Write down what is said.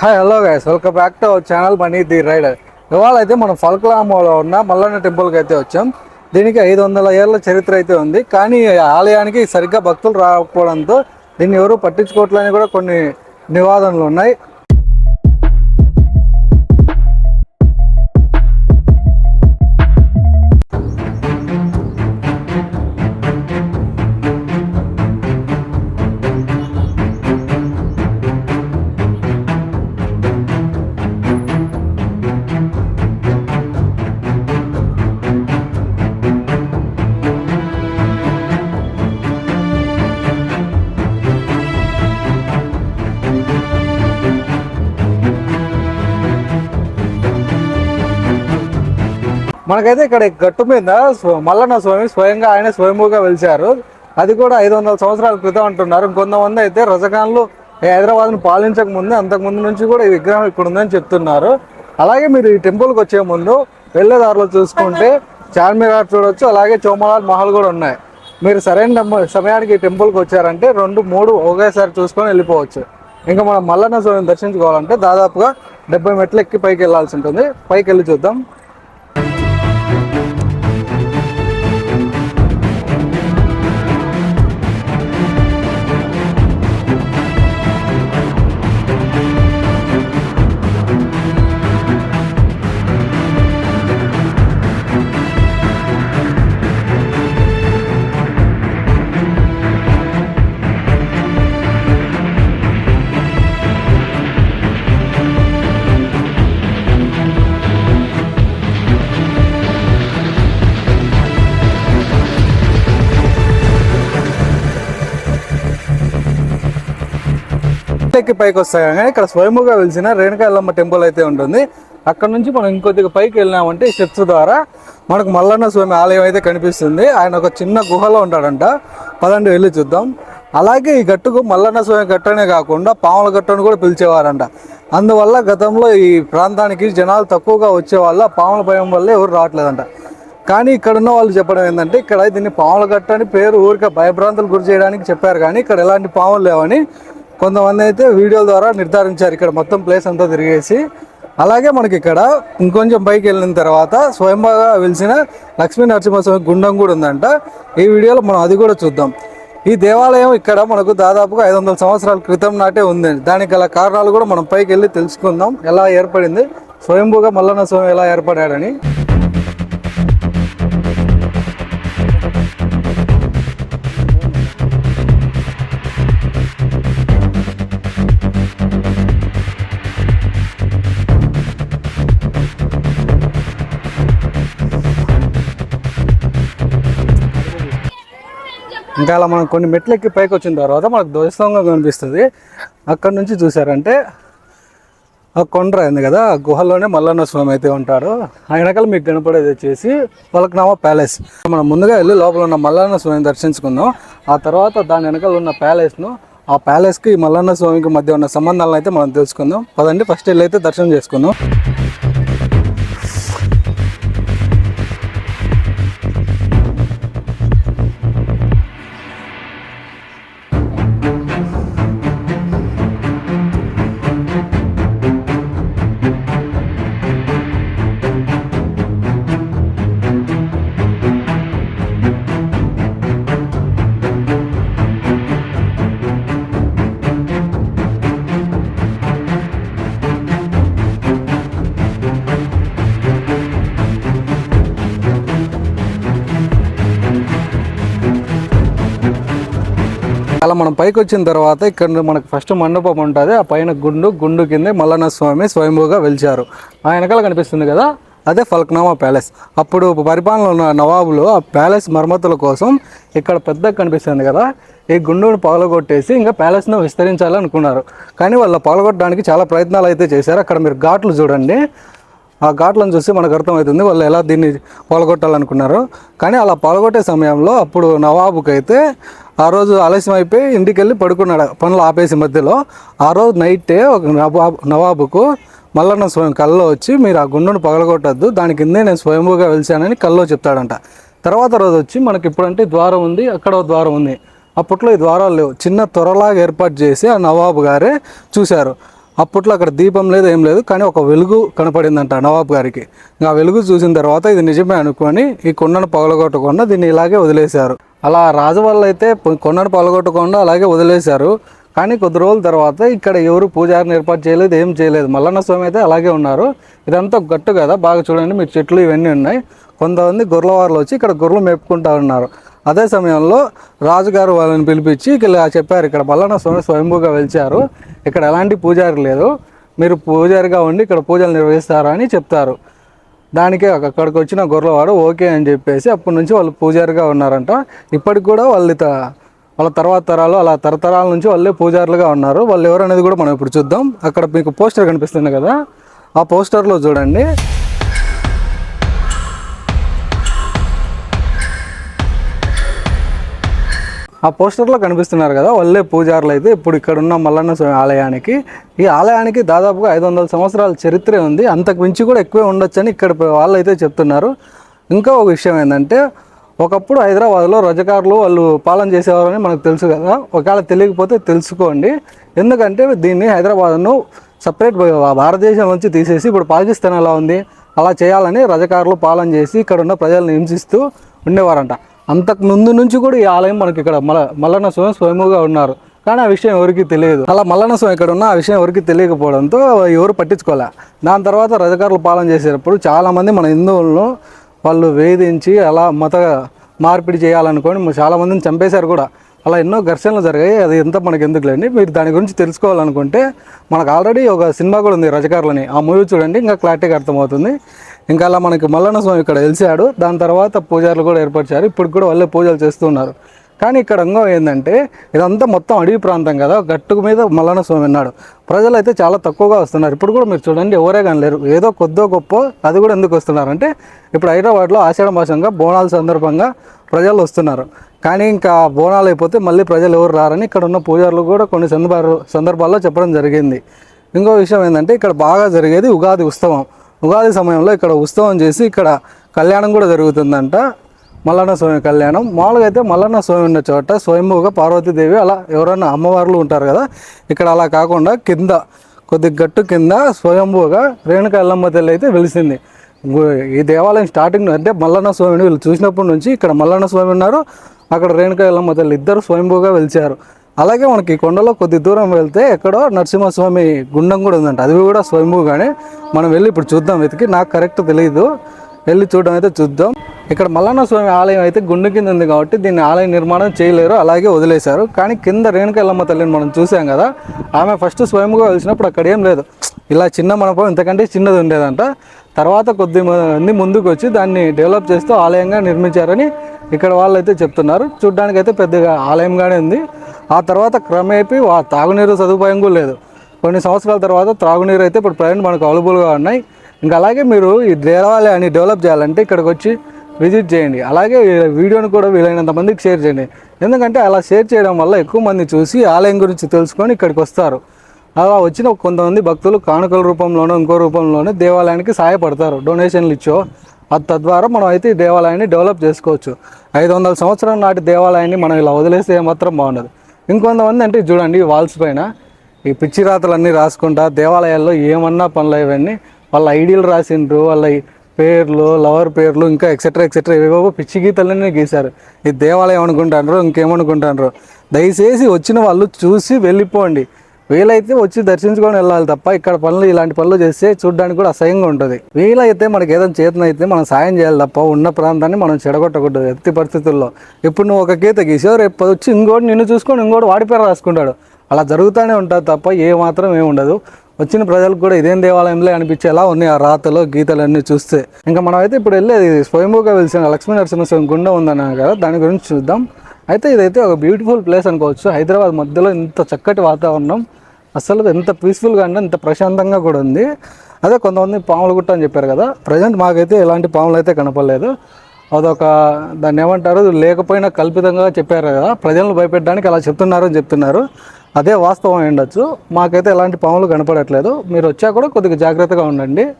Hi hello guys welcome back to our channel money the rider ఇవాళ అయితే మనం ఫల్కలామలో ఉన్న మల్లన్న టెంపుల్కి అయితే వచ్చాం. దీనికి ఐదు వందల ఏళ్ళ చరిత్ర అయితే ఉంది. కానీ ఆలయానికి సరిగ్గా భక్తులు రాకపోవడంతో దీన్ని ఎవరు పట్టించుకోవట్లని కూడా కొన్ని నివాదనలు ఉన్నాయి. మనకైతే ఇక్కడ గట్టు మీద మల్లన్న స్వామి స్వయంగా ఆయన స్వయంభూగా వెలిచారు. అది కూడా ఐదు వందల సంవత్సరాల క్రితం అంటున్నారు. ఇంకొంతమంది అయితే రజకాన్లు హైదరాబాద్ను పాలించక ముందు అంతకుముందు నుంచి కూడా ఈ విగ్రహం ఇక్కడ ఉందని చెప్తున్నారు. అలాగే మీరు ఈ టెంపుల్కి వచ్చే ముందు వెళ్ళేదారులు చూసుకుంటే చార్మినార్ చూడొచ్చు అలాగే చోమలాల్ మహల్ కూడా ఉన్నాయి. మీరు సరైన సమయానికి ఈ టెంపుల్కి వచ్చారంటే రెండు మూడు ఒకేసారి చూసుకొని వెళ్ళిపోవచ్చు. ఇంకా మనం మల్లన్న స్వామిని దర్శించుకోవాలంటే దాదాపుగా డెబ్బై మెట్లు ఎక్కి పైకి వెళ్ళాల్సి ఉంటుంది. పైకి వెళ్ళి చూద్దాం. ఎక్కి పైకి వస్తాయి కానీ ఇక్కడ స్వయముగా వెలిసిన రేణుకా టెంపుల్ అయితే ఉంటుంది. అక్కడ నుంచి మనం ఇంకొద్దిగా పైకి వెళ్ళినామంటే ఈ స్టెప్స్ ద్వారా మనకు మల్లన్న స్వామి ఆలయం అయితే కనిపిస్తుంది. ఆయన ఒక చిన్న గుహలో ఉంటాడంట. పదండి వెళ్ళి చూద్దాం. అలాగే ఈ గట్టుకు మల్లన్న స్వామి గట్టనే కాకుండా పాముల గట్టును కూడా పిలిచేవారంట. అందువల్ల గతంలో ఈ ప్రాంతానికి జనాలు తక్కువగా వచ్చేవాళ్ళ పాముల భయం వల్ల ఎవరు రావట్లేదంట. కానీ ఇక్కడ ఉన్న వాళ్ళు చెప్పడం ఏంటంటే ఇక్కడ దీన్ని పాముల గట్ట అని పేరు ఊరికే భయభ్రాంతులు గురి చేయడానికి చెప్పారు. కానీ ఇక్కడ ఎలాంటి పాములు లేవని కొంతమంది అయితే వీడియోల ద్వారా నిర్ధారించారు ఇక్కడ మొత్తం ప్లేస్ అంతా తిరిగేసి. అలాగే మనకి ఇక్కడ ఇంకొంచెం పైకి వెళ్ళిన తర్వాత స్వయంగా వెలిసిన లక్ష్మీ నరసింహస్వామి గుండం కూడా ఉందంట. ఈ వీడియోలో మనం అది కూడా చూద్దాం. ఈ దేవాలయం ఇక్కడ మనకు దాదాపుగా ఐదు వందల సంవత్సరాల క్రితం నాటే ఉంది. దానికి గల కారణాలు కూడా మనం పైకి వెళ్ళి తెలుసుకుందాం. ఎలా ఏర్పడింది? స్వయంభూగా మల్లన్న స్వామి ఎలా ఏర్పడాడని. ఇంకా అలా మనం కొన్ని మెట్లెక్కి పైకి వచ్చిన తర్వాత మనకు ధ్వజస్తంభం కనిపిస్తుంది. అక్కడ నుంచి చూసారంటే ఆ కొండ్ర అయింది కదా ఆ గుహలోనే మల్లన్న స్వామి అయితే ఉంటారు ఆ వెనకాల మీకు కనపడేది వచ్చేసి పలక్నామా ప్యాలెస్. మనం ముందుగా వెళ్ళి లోపల ఉన్న మల్లన్న స్వామిని దర్శించుకుందాం. ఆ తర్వాత దాని వెనకాల ఉన్న ప్యాలెస్ను ఆ ప్యాలెస్కి మల్లన్న స్వామికి మధ్య ఉన్న సంబంధాలను అయితే మనం తెలుసుకుందాం. పదండి ఫస్ట్ వెళ్ళి అయితే దర్శనం చేసుకుందాం. అలా మనం పైకి వచ్చిన తర్వాత ఇక్కడ మనకు ఫస్ట్ మండపం ఉంటుంది. ఆ పైన గుండు గుండు కింద మల్లన్న స్వామి స్వయంభూగా వెలిచారు. ఆ వెనకాల కనిపిస్తుంది కదా అదే ఫల్క్నామా ప్యాలెస్. అప్పుడు పరిపాలన ఉన్న నవాబులు ఆ ప్యాలెస్ మరమ్మతుల కోసం ఇక్కడ పెద్దగా కనిపిస్తుంది కదా ఈ గుండును పగలగొట్టేసి ఇంకా ప్యాలెస్ను విస్తరించాలనుకున్నారు. కానీ వాళ్ళు పగలగొట్టడానికి చాలా ప్రయత్నాలు అయితే చేశారు. అక్కడ మీరు ఘాట్లు చూడండి. ఆ ఘాట్లను చూసి మనకు అర్థమవుతుంది వాళ్ళు ఎలా దీన్ని పాల్గొట్టాలనుకున్నారు. కానీ అలా పొలగొట్టే సమయంలో అప్పుడు నవాబుకి అయితే ఆ రోజు ఆలస్యం అయిపోయి ఇంటికి వెళ్ళి పడుకున్నాడు పనులు ఆపేసి మధ్యలో. ఆ రోజు నైటే ఒక నవాబు నవాబుకు మల్లన్న స్వయం కల్లో వచ్చి మీరు ఆ గుండును పగలగొట్టద్దు దాని కిందే నేను స్వయంభూగా వెలిచానని కల్లో చెప్తాడంట. తర్వాత రోజు వచ్చి మనకి ఇప్పుడంటే ద్వారం ఉంది అక్కడ ద్వారం ఉంది. అప్పట్లో ఈ ద్వారాలు లేవు. చిన్న త్వరలాగా ఏర్పాటు చేసి ఆ నవాబు గారే చూశారు. అప్పట్లో అక్కడ దీపం లేదు ఏం లేదు కానీ ఒక వెలుగు కనపడిందంట నవాబ్ గారికి. ఇంకా ఆ వెలుగు చూసిన తర్వాత ఇది నిజమే అనుకొని ఈ కొండను పగలగొట్టకుండా దీన్ని ఇలాగే వదిలేశారు. అలా రాజు వాళ్ళు అయితే కొండను పగలగొట్టకుండా అలాగే వదిలేశారు. కానీ కొద్ది రోజుల తర్వాత ఇక్కడ ఎవరు పూజారిని ఏర్పాటు చేయలేదు ఏం చేయలేదు. మల్లన్న స్వామి అయితే అలాగే ఉన్నారు. ఇదంతా గట్టు కదా బాగా చూడండి మీరు చెట్లు ఇవన్నీ ఉన్నాయి. కొంతమంది గొర్రెల వారులు వచ్చి ఇక్కడ గొర్రెలు మేపుకుంటా ఉన్నారు. అదే సమయంలో రాజుగారు వాళ్ళని పిలిపించి ఇలా చెప్పారు ఇక్కడ పలానా స్వామి స్వయంభూగా వెలిచారు. ఇక్కడ ఎలాంటి పూజారి లేదు. మీరు పూజారిగా ఉండి ఇక్కడ పూజలు నిర్వహిస్తారు అని చెప్తారు. దానికే అక్కడికి వచ్చిన గొర్రెవాడు ఓకే అని చెప్పేసి అప్పటి నుంచి వాళ్ళు పూజారిగా ఉన్నారంట. ఇప్పటికి కూడా వాళ్ళు వాళ్ళ తర్వాత తరాలు అలా తరతరాల నుంచి వాళ్ళే పూజారులుగా ఉన్నారు. వాళ్ళు ఎవరనేది కూడా మనం ఇప్పుడు చూద్దాం. అక్కడ మీకు పోస్టర్ కనిపిస్తుంది కదా. ఆ పోస్టర్లో చూడండి. ఆ పోస్టర్లో కనిపిస్తున్నారు కదా వాళ్ళే పూజారులు అయితే ఇప్పుడు ఇక్కడ ఉన్న మల్లన్న స్వామి ఆలయానికి. ఈ ఆలయానికి దాదాపుగా ఐదు వందల సంవత్సరాల చరిత్రే ఉంది. అంతకు మించి కూడా ఎక్కువే ఉండొచ్చని ఇక్కడ వాళ్ళు అయితే చెప్తున్నారు. ఇంకా ఒక విషయం ఏంటంటే ఒకప్పుడు హైదరాబాద్లో రజకారులు వాళ్ళు పాలన చేసేవారని మనకు తెలుసు కదా. ఒకవేళ తెలియకపోతే తెలుసుకోండి. ఎందుకంటే దీన్ని హైదరాబాద్ను సపరేట్ భారతదేశం నుంచి తీసేసి ఇప్పుడు పాకిస్తాన్ ఎలా ఉంది అలా చేయాలని రజకారులు పాలన చేసి ఇక్కడ ఉన్న ప్రజలను హింసిస్తూ ఉండేవారంట. అంతకు ముందు నుంచి కూడా ఈ ఆలయం మనకి ఇక్కడ మల మల్లన్న స్వామి స్వయముగా ఉన్నారు. కానీ ఆ విషయం ఎవరికి తెలియదు. అలా మల్లన్న స్వామి ఇక్కడ ఉన్న ఆ విషయం ఎవరికి తెలియకపోవడంతో ఎవరు పట్టించుకోలే. దాని తర్వాత రజకారులు పాలన చేసేటప్పుడు చాలామంది మన హిందువులను వాళ్ళు వేధించి అలా మత మార్పిడి చేయాలనుకొని చాలామందిని చంపేశారు కూడా. అలా ఎన్నో ఘర్షణలు జరిగాయి. అది ఎంత మనకి ఎందుకులేండి? మీరు దాని గురించి తెలుసుకోవాలనుకుంటే మనకు ఆల్రెడీ ఒక సినిమా కూడా ఉంది రజకారులని. ఆ మూవీ చూడండి ఇంకా క్లారిటీగా అర్థమవుతుంది. ఇంకా అలా మనకి మల్లన్న స్వామి ఇక్కడ వెలిసాడు దాని తర్వాత పూజారులు కూడా ఏర్పరిచారు. ఇప్పుడు కూడా వాళ్ళే పూజలు చేస్తున్నారు. కానీ ఇక్కడ అంగం ఏంటంటే ఇదంతా మొత్తం అడవి ప్రాంతం కదా. గట్టు మీద మల్లన్న స్వామి ఉన్నాడు. ప్రజలు అయితే చాలా తక్కువగా వస్తున్నారు. ఇప్పుడు కూడా మీరు చూడండి ఎవరే కానీ లేరు. ఏదో కొద్దో గొప్ప అది కూడా ఎందుకు వస్తున్నారంటే ఇప్పుడు హైదరాబాద్లో ఆషాఢ మాసంగా బోనాల సందర్భంగా ప్రజలు వస్తున్నారు. కానీ ఇంకా బోనాలు అయిపోతే మళ్ళీ ప్రజలు ఎవరు రారని ఇక్కడ ఉన్న పూజారులు కూడా కొన్ని సందర్భాలు సందర్భాల్లో చెప్పడం జరిగింది. ఇంకో విషయం ఏంటంటే ఇక్కడ బాగా జరిగేది ఉగాది ఉత్సవం. ఉగాది సమయంలో ఇక్కడ ఉత్సవం చేసి ఇక్కడ కళ్యాణం కూడా జరుగుతుందంట. మల్లన్న స్వామి కళ్యాణం. మామూలుగా అయితే మల్లన్న స్వామి ఉన్న చోట స్వయంభూగా పార్వతీదేవి అలా ఎవరైనా అమ్మవార్లు ఉంటారు కదా ఇక్కడ అలా కాకుండా కింద కొద్ది గట్టు కింద స్వయంభూగా రేణుక ఎల్లమ్మ తల్లి అయితే వెలిసింది. ఈ దేవాలయం స్టార్టింగ్ అంటే మల్లన్న స్వామిని వీళ్ళు చూసినప్పటి నుంచి ఇక్కడ మల్లన్న స్వామి ఉన్నారు. అక్కడ రేణుక ఎల్లమ్మ తల్లి ఇద్దరు స్వయంభూగా వెలిచారు. అలాగే మనకి ఈ కొండలో కొద్ది దూరం వెళ్తే ఎక్కడో నరసింహస్వామి గుండం కూడా ఉందంట. అది కూడా స్వయంభూగానే. మనం వెళ్ళి ఇప్పుడు చూద్దాం వెతికి. నాకు కరెక్ట్ తెలియదు. వెళ్ళి చూడడం అయితే చూద్దాం. ఇక్కడ మల్లన్న స్వామి ఆలయం అయితే గుండు కింద ఉంది కాబట్టి దీన్ని ఆలయ నిర్మాణం చేయలేరు అలాగే వదిలేశారు. కానీ కింద రేణుకల్లమ్మ తల్లిని మనం చూసాం కదా ఆమె ఫస్ట్ స్వయంగా వెలిసినప్పుడు అక్కడ ఏం లేదు. ఇలా చిన్న మనపం ఇంతకంటే చిన్నది ఉండేదంట. తర్వాత కొద్ది మంది ముందుకు వచ్చి దాన్ని డెవలప్ చేస్తూ ఆలయంగా నిర్మించారని ఇక్కడ వాళ్ళు అయితే చెప్తున్నారు. చూడ్డానికి అయితే పెద్దగా ఆలయంగానే ఉంది. ఆ తర్వాత క్రమేపీ వా తాగునీరు సదుపాయం కూడా లేదు. కొన్ని సంవత్సరాల తర్వాత త్రాగునీరు అయితే ఇప్పుడు ప్రజెంట్ మనకు అవైలబుల్గా ఉన్నాయి. ఇంకా అలాగే మీరు ఈ దేవాలయాన్ని డెవలప్ చేయాలంటే ఇక్కడికి వచ్చి విజిట్ చేయండి. అలాగే వీడియోని కూడా వీలైనంత మందికి షేర్ చేయండి. ఎందుకంటే అలా షేర్ చేయడం వల్ల ఎక్కువ మంది చూసి ఆలయం గురించి తెలుసుకొని ఇక్కడికి వస్తారు. అలా వచ్చిన కొంతమంది భక్తులు కానుకల రూపంలోనో ఇంకో రూపంలోనో దేవాలయానికి సహాయపడతారు. డొనేషన్లు ఇచ్చో అది తద్వారా మనం అయితే ఈ దేవాలయాన్ని డెవలప్ చేసుకోవచ్చు. ఐదు వందల సంవత్సరం నాటి దేవాలయాన్ని మనం ఇలా వదిలేస్తే ఏమాత్రం బాగుండదు. ఇంకొంతమంది అంటే చూడండి ఈ వాల్స్ పైన ఈ పిచ్చి రాతలన్నీ రాసుకుంటా దేవాలయాల్లో ఏమన్నా పనులు ఇవన్నీ వాళ్ళ ఐడియలు రాసిండ్రు వాళ్ళ పేర్లు లవర్ పేర్లు ఇంకా ఎక్సెట్రా ఎక్సెట్రా ఏవేవో పిచ్చి గీతలన్నీ గీశారు. ఈ దేవాలయం అనుకుంటాండ్రు ఇంకేమనుకుంటాండ్రు దయచేసి వచ్చిన వాళ్ళు చూసి వెళ్ళిపోండి. వీలైతే వచ్చి దర్శించుకొని వెళ్ళాలి తప్ప ఇక్కడ పనులు ఇలాంటి పనులు చేస్తే చూడడానికి కూడా అసహ్యంగా ఉంటుంది. వీలైతే మనకి ఏదైనా చేతనైతే మనం సాయం చేయాలి తప్ప ఉన్న ప్రాంతాన్ని మనం చెడగొట్టకూడదు ఎత్తి పరిస్థితుల్లో. ఇప్పుడు నువ్వు ఒక గీత గీసావు రేపు వచ్చి ఇంకోటి నిన్ను చూసుకొని ఇంకోటి వాడి పేరు రాసుకుంటాడు. అలా జరుగుతూనే ఉంటుంది తప్ప ఏ మాత్రం ఏమి ఉండదు వచ్చిన ప్రజలకు కూడా ఇదేం దేవాలయంలో అనిపించేలా ఉన్నాయి ఆ రాతలు గీతలన్నీ చూస్తే. ఇంకా మనం అయితే ఇప్పుడు వెళ్ళేది స్వయంభూగా వెలిసిన లక్ష్మీ నరసింహస్వామి గుండె ఉందన్నాను కదా దాని గురించి చూద్దాం. అయితే ఇదైతే ఒక బ్యూటిఫుల్ ప్లేస్ అనుకోవచ్చు. హైదరాబాద్ మధ్యలో ఇంత చక్కటి వాతావరణం అసలు ఎంత పీస్ఫుల్గా అంటే ఇంత ప్రశాంతంగా కూడా ఉంది. అదే కొంతమంది పాములు గుట్ట అని చెప్పారు కదా ప్రజెంట్ మాకైతే ఎలాంటి పాములు అయితే కనపడలేదు. అదొక దాన్ని ఏమంటారు? లేకపోయినా కల్పితంగా చెప్పారు కదా ప్రజలను భయపెట్టడానికి అలా చెప్తున్నారు అని చెప్తున్నారు. అదే వాస్తవం ఉండొచ్చు. మాకైతే ఎలాంటి పాములు కనపడట్లేదు. మీరు వచ్చా కూడా కొద్దిగా జాగ్రత్తగా ఉండండి.